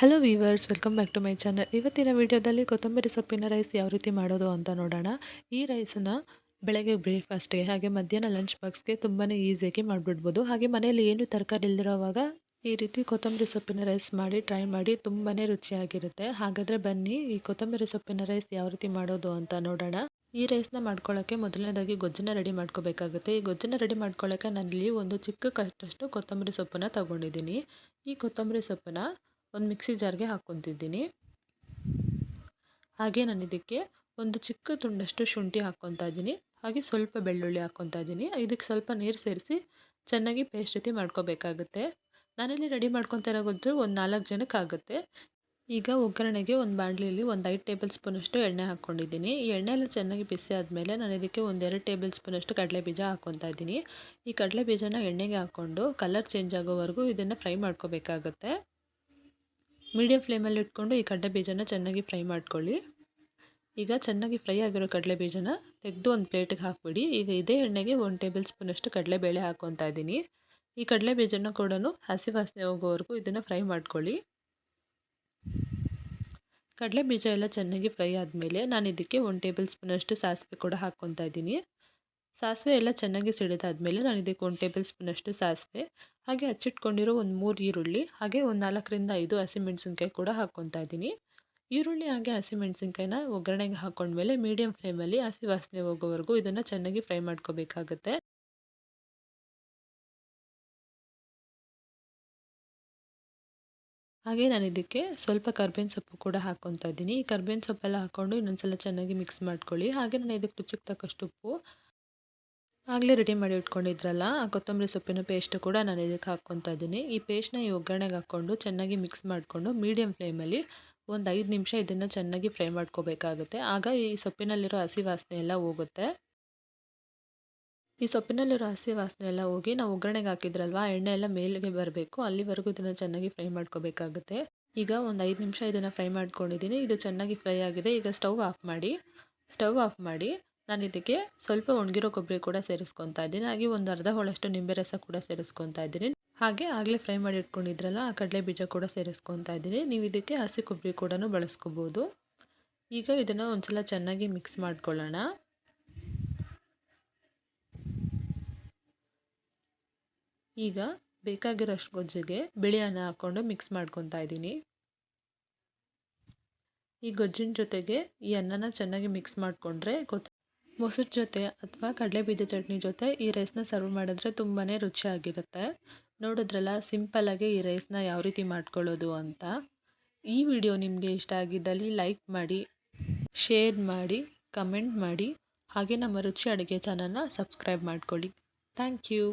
Hello viewers welcome back to my channel ಇವತ್ತಿನ ವಿಡಿಯೋದಲ್ಲಿ ಕೊತ್ತಂಬರಿ ಸೊಪ್ಪಿನ ರೈಸ್ ಯಾವ ರೀತಿ ಮಾಡೋದು ಅಂತ ನೋಡೋಣ. ಈ ರೈಸನ್ನು ಬೆಳಗ್ಗೆ ಬ್ರೇಕ್ಫಾಸ್ಟ್ಗೆ ಹಾಗೆ ಮಧ್ಯಾಹ್ನ ಲಂಚ್ ಬಾಕ್ಸ್ಗೆ ತುಂಬಾ ಈಸಿಯಾಗಿ ಮಾಡಿಬಿಡ್ಬೋದು. ಹಾಗೆ ಮನೆಯಲ್ಲಿ ಏನು ತರಕಾರಿ ಇಲ್ಲದಿರೋವಾಗ ಈ ರೀತಿ ಕೊತ್ತಂಬರಿ ಸೊಪ್ಪಿನ ರೈಸ್ ಮಾಡಿ ಟ್ರೈ ಮಾಡಿ ತುಂಬಾ ರುಚಿಯಾಗಿರುತ್ತೆ. ಹಾಗಾದರೆ ಬನ್ನಿ ಈ ಕೊತ್ತಂಬರಿ ಸೊಪ್ಪಿನ ರೈಸ್ ಯಾವ ರೀತಿ ಮಾಡೋದು ಅಂತ ನೋಡೋಣ. ಈ ರೈಸ್ನ ಮಾಡ್ಕೊಳ್ಳೋಕ್ಕೆ ಮೊದಲನೇದಾಗಿ ಗೊಜ್ಜನ್ನ ರೆಡಿ ಮಾಡ್ಕೋಬೇಕಾಗುತ್ತೆ. ಈ ಗೊಜ್ಜನ್ನ ರೆಡಿ ಮಾಡ್ಕೊಳ್ಳೋಕ್ಕೆ ನಾನಿಲ್ಲಿ ಒಂದು ಚಿಕ್ಕ ಕಷ್ಟಷ್ಟು ಕೊತ್ತಂಬರಿ ಸೊಪ್ಪನ್ನು ತೊಗೊಂಡಿದ್ದೀನಿ. ಈ ಕೊತ್ತಂಬರಿ ಸೊಪ್ಪನ್ನು ಒಂದು ಮಿಕ್ಸಿ ಜಾರ್ಗೆ ಹಾಕ್ಕೊತಿದ್ದೀನಿ ಹಾಗೆ ನಾನು ಇದಕ್ಕೆ ಒಂದು ಚಿಕ್ಕ ತುಂಡಷ್ಟು ಶುಂಠಿ ಹಾಕ್ಕೊತಾ ಇದ್ದೀನಿ. ಹಾಗೆ ಸ್ವಲ್ಪ ಬೆಳ್ಳುಳ್ಳಿ ಹಾಕ್ಕೊತಾ ಇದ್ದೀನಿ. ಇದಕ್ಕೆ ಸ್ವಲ್ಪ ನೀರು ಸೇರಿಸಿ ಚೆನ್ನಾಗಿ ಪೇಸ್ಟ್ ರೀತಿ ಮಾಡ್ಕೋಬೇಕಾಗುತ್ತೆ. ನಾನಿಲ್ಲಿ ರೆಡಿ ಮಾಡ್ಕೊತಾ ಒಂದು ನಾಲ್ಕು ಜನಕ್ಕೆ ಆಗುತ್ತೆ. ಈಗ ಒಗ್ಗರಣೆಗೆ ಒಂದು ಬಾಣಲಿಯಲ್ಲಿ ಒಂದು ಐದು ಟೇಬಲ್ ಸ್ಪೂನಷ್ಟು ಎಣ್ಣೆ ಹಾಕ್ಕೊಂಡಿದ್ದೀನಿ. ಈ ಎಣ್ಣೆ ಎಲ್ಲ ಚೆನ್ನಾಗಿ ಬಿಸಿ ಆದಮೇಲೆ ನಾನು ಇದಕ್ಕೆ ಒಂದೆರಡು ಟೇಬಲ್ ಸ್ಪೂನಷ್ಟು ಕಡಲೆ ಬೀಜ ಹಾಕ್ಕೊತಾ ಇದ್ದೀನಿ. ಈ ಕಡಲೆ ಬೀಜನ ಎಣ್ಣೆಗೆ ಹಾಕ್ಕೊಂಡು ಕಲರ್ ಚೇಂಜ್ ಆಗೋವರೆಗೂ ಇದನ್ನು ಫ್ರೈ ಮಾಡ್ಕೋಬೇಕಾಗುತ್ತೆ. ಮೀಡಿಯಮ್ ಫ್ಲೇಮಲ್ಲಿ ಇಟ್ಕೊಂಡು ಈ ಕಡಲೆ ಬೀಜನ ಚೆನ್ನಾಗಿ ಫ್ರೈ ಮಾಡ್ಕೊಳ್ಳಿ. ಈಗ ಚೆನ್ನಾಗಿ ಫ್ರೈ ಆಗಿರೋ ಕಡಲೆ ಬೀಜನ ತೆಗೆದು ಒಂದು ಪ್ಲೇಟಿಗೆ ಹಾಕ್ಬಿಡಿ. ಈಗ ಇದೇ ಎಣ್ಣೆಗೆ ಒಂದು ಟೇಬಲ್ ಸ್ಪೂನಷ್ಟು ಕಡಲೆಬೇಳೆ ಹಾಕ್ಕೊತಾ ಇದ್ದೀನಿ. ಈ ಕಡಲೆ ಬೀಜನ ಕೂಡ ಹಸಿ ವಾಸನೆ ಹೋಗೋವರೆಗೂ ಇದನ್ನು ಫ್ರೈ ಮಾಡ್ಕೊಳ್ಳಿ. ಕಡಲೆ ಬೀಜ ಎಲ್ಲ ಚೆನ್ನಾಗಿ ಫ್ರೈ ಆದಮೇಲೆ ನಾನು ಇದಕ್ಕೆ ಒಂದು ಟೇಬಲ್ ಸ್ಪೂನಷ್ಟು ಸಾಸಿವೆ ಕೂಡ ಹಾಕ್ಕೊತಾ ಇದ್ದೀನಿ. ಸಾಸಿವೆ ಎಲ್ಲ ಚೆನ್ನಾಗಿ ಸಿಡಿದಾದಮೇಲೆ ನಾನು ಇದಕ್ಕೆ ಒಂದು ಟೇಬಲ್ ಸ್ಪೂನಷ್ಟು ಸಾಸಿವೆ, ಹಾಗೆ ಹಚ್ಚಿಟ್ಕೊಂಡಿರೋ ಒಂದು ಮೂರು ಈರುಳ್ಳಿ, ಹಾಗೆ ಒಂದು ನಾಲ್ಕರಿಂದ ಐದು ಹಸಿಮೆಣಸಿನ್ಕಾಯಿ ಕೂಡ ಹಾಕ್ಕೊತಾ ಇದ್ದೀನಿ. ಈರುಳ್ಳಿ ಹಾಗೆ ಹಸಿಮೆಣಸಿನ್ಕಾಯಿನ ಒಗ್ಗರಣೆಗೆ ಹಾಕ್ಕೊಂಡ್ಮೇಲೆ ಮೀಡಿಯಮ್ ಫ್ಲೇಮಲ್ಲಿ ಹಸಿ ವಾಸನೆ ಹೋಗೋವರೆಗೂ ಇದನ್ನು ಚೆನ್ನಾಗಿ ಫ್ರೈ ಮಾಡ್ಕೋಬೇಕಾಗುತ್ತೆ. ಹಾಗೆ ನಾನು ಇದಕ್ಕೆ ಸ್ವಲ್ಪ ಕರ್ಬೇವಿನ ಸೊಪ್ಪು ಕೂಡ ಹಾಕ್ಕೊತಾ ಇದ್ದೀನಿ. ಈ ಕರ್ಬೇವಿನ ಸೊಪ್ಪೆಲ್ಲ ಹಾಕ್ಕೊಂಡು ಇನ್ನೊಂದ್ಸಲ ಚೆನ್ನಾಗಿ ಮಿಕ್ಸ್ ಮಾಡ್ಕೊಳ್ಳಿ. ಹಾಗೆ ನಾನು ಇದಕ್ಕೆ ರುಚಿಗೆ ತಕ್ಕಷ್ಟು ಉಪ್ಪು ಆಗಲೇ ರೆಡಿ ಮಾಡಿ ಇಟ್ಕೊಂಡಿದ್ರಲ್ಲ, ಆ ಕೊತ್ತಂಬರಿ ಸೊಪ್ಪಿನ ಪೇಸ್ಟ್ ಕೂಡ ನಾನು ಇದಕ್ಕೆ ಹಾಕ್ಕೊತಾ ಇದ್ದೀನಿ. ಈ ಪೇಸ್ಟ್ನ ಈ ಒಗ್ಗರಣೆಗೆ ಹಾಕ್ಕೊಂಡು ಚೆನ್ನಾಗಿ ಮಿಕ್ಸ್ ಮಾಡಿಕೊಂಡು ಮೀಡಿಯಮ್ ಫ್ಲೇಮಲ್ಲಿ ಒಂದು ಐದು ನಿಮಿಷ ಇದನ್ನು ಚೆನ್ನಾಗಿ ಫ್ರೈ ಮಾಡ್ಕೋಬೇಕಾಗುತ್ತೆ. ಆಗ ಈ ಸೊಪ್ಪಿನಲ್ಲಿರೋ ಹಸಿ ವಾಸನೆ ಎಲ್ಲ ಹೋಗುತ್ತೆ. ಈ ಸೊಪ್ಪಿನಲ್ಲಿರೋ ಹಸಿ ವಾಸನೆ ಎಲ್ಲ ಹೋಗಿ ನಾವು ಒಗ್ಗರಣೆಗೆ ಹಾಕಿದ್ರಲ್ವ ಎಣ್ಣೆ ಎಲ್ಲ ಮೇಲಿಗೆ ಬರಬೇಕು, ಅಲ್ಲಿವರೆಗೂ ಇದನ್ನು ಚೆನ್ನಾಗಿ ಫ್ರೈ ಮಾಡ್ಕೋಬೇಕಾಗುತ್ತೆ. ಈಗ ಒಂದು ಐದು ನಿಮಿಷ ಇದನ್ನು ಫ್ರೈ ಮಾಡ್ಕೊಂಡಿದ್ದೀನಿ. ಇದು ಚೆನ್ನಾಗಿ ಫ್ರೈ ಆಗಿದೆ. ಈಗ ಸ್ಟವ್ ಆಫ್ ಮಾಡಿ ಸ್ಟವ್ ಆಫ್ ಮಾಡಿ ನಾನು ಇದಕ್ಕೆ ಸ್ವಲ್ಪ ಒಣಗಿರೋ ಕೊಬ್ಬರಿ ಕೂಡ ಸೇರಿಸ್ಕೊತಾ ಇದ್ದೀನಿ. ಹಾಗೆ ಒಂದು ಅರ್ಧ ಹೋಳಷ್ಟು ನಿಂಬೆ ರಸ ಕೂಡ ಸೇರಿಸ್ಕೊತಾ ಇದ್ದೀನಿ. ಹಾಗೆ ಆಗಲೇ ಫ್ರೈ ಮಾಡಿ ಇಟ್ಕೊಂಡಿದ್ರಲ್ಲ, ಆ ಕಡಲೆ ಬೀಜ ಕೂಡ ಸೇರಿಸ್ಕೊತಾ ಇದ್ದೀನಿ. ನೀವು ಇದಕ್ಕೆ ಹಸಿ ಕೊಬ್ಬರಿ ಕೂಡ ಬಳಸ್ಕೋಬೋದು. ಈಗ ಇದನ್ನು ಒಂದ್ಸಲ ಚೆನ್ನಾಗಿ ಮಿಕ್ಸ್ ಮಾಡ್ಕೊಳ್ಳೋಣ. ಈಗ ಬೇಕಾಗಿರೋಷ್ಟು ಗೊಜ್ಜಿಗೆ ಬಿಳಿ ಅನ್ನ ಹಾಕ್ಕೊಂಡು ಮಿಕ್ಸ್ ಮಾಡ್ಕೊತಾ ಇದ್ದೀನಿ. ಈ ಗೊಜ್ಜಿನ ಜೊತೆಗೆ ಈ ಅನ್ನನ ಚೆನ್ನಾಗಿ ಮಿಕ್ಸ್ ಮಾಡಿಕೊಂಡ್ರೆ ಗೊತ್ತ ಮೊಸರು ಜೊತೆ ಅಥವಾ ಕಡಲೆಬೀಜ ಚಟ್ನಿ ಜೊತೆ ಈ ರೈಸ್ನ ಸರ್ವ್ ಮಾಡಿದ್ರೆ ತುಂಬಾ ರುಚಿಯಾಗಿರುತ್ತೆ. ನೋಡಿದ್ರಲ್ಲ ಸಿಂಪಲ್ಲಾಗಿ ಈ ರೈಸ್ನ ಯಾವ ರೀತಿ ಮಾಡ್ಕೊಳ್ಳೋದು ಅಂತ. ಈ ವಿಡಿಯೋ ನಿಮಗೆ ಇಷ್ಟ ಆಗಿದ್ದಲ್ಲಿ ಲೈಕ್ ಮಾಡಿ ಶೇರ್ ಮಾಡಿ ಕಮೆಂಟ್ ಮಾಡಿ, ಹಾಗೆ ನಮ್ಮ ರುಚಿ ಅಡುಗೆ ಚಾನಲ್ನ ಸಬ್ಸ್ಕ್ರೈಬ್ ಮಾಡ್ಕೊಳ್ಳಿ. Thank you